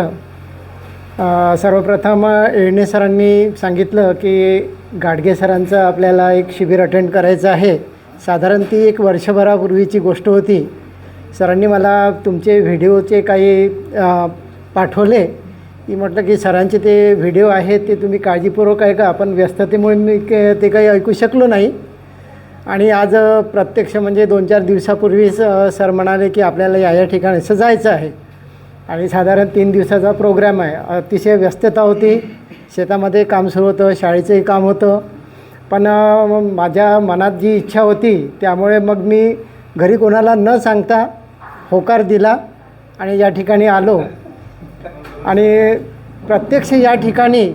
अ, सर्वप्रथम येळणे सरांनी सांगितलं की गाडगे सरांचं आपल्याला एक शिबिर अटेंड करायचं आहे. साधारण ती एक वर्षभरापूर्वीची गोष्ट होती. सरांनी मला तुमचे व्हिडिओचे काही पाठवले. की म्हटलं की सरांचे ते व्हिडिओ आहेत ते तुम्ही काळजीपूर्वक आहे का आपण व्यस्ततेमुळे मी के- ते काही ऐकू शकलो नाही. आणि आज प्रत्यक्ष म्हणजे दोन चार दिवसापूर्वीच सर म्हणाले की आपल्याला या या ठिकाणी असं जायचं आहे. आणि साधारण तीन दिवसाचा प्रोग्राम आहे. अतिशय व्यस्तता होती. शेतामध्ये काम सुरू होतं शाळेचंही काम होतं. पण माझ्या मनात जी इच्छा होती त्यामुळे मग मी घरी कोणाला न सांगता होकार दिला आणि या ठिकाणी आलो. आणि प्रत्यक्ष या ठिकाणी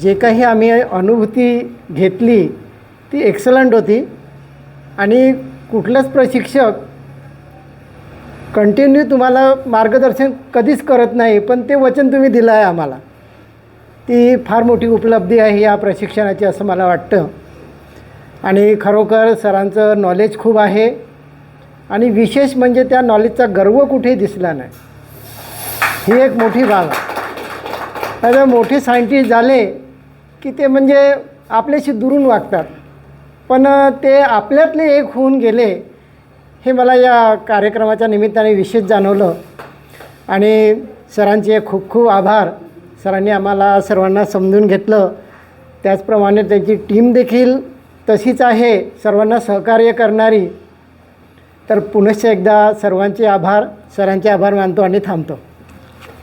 जे काही आम्ही अनुभूती घेतली ती एक्सलंट होती. आणि कुठलंच प्रशिक्षक कंटिन्यू तुम्हाला मार्गदर्शन कधीच करत नाही पण ते वचन तुम्ही दिलं आहे आम्हाला. ती फार मोठी उपलब्धी आहे या प्रशिक्षणाची असं मला वाटतं. आणि खरोखर सरांचं नॉलेज खूप आहे. आणि विशेष म्हणजे त्या नॉलेजचा गर्व कुठेही दिसला नाही. ही एक मोठी बाब आहे. आता मोठे सायंटिस्ट झाले की ते म्हणजे आपल्याशी दुरून वागतात. पण ते आपल्यातले एक होऊन गेले हे मला या कार्यक्रमाच्या निमित्ताने विशेष जाणवलं. आणि सरांचे खूप खूप आभार. सरांनी आम्हाला सर्वांना समजून घेतलं. त्याचप्रमाणे त्यांची टीम देखील तशीच आहे. सर्वांना सहकार्य करणारी. तर पुनश्च एकदा सर्वांचे आभार. सरांचे आभार मानतो आणि थांबतो.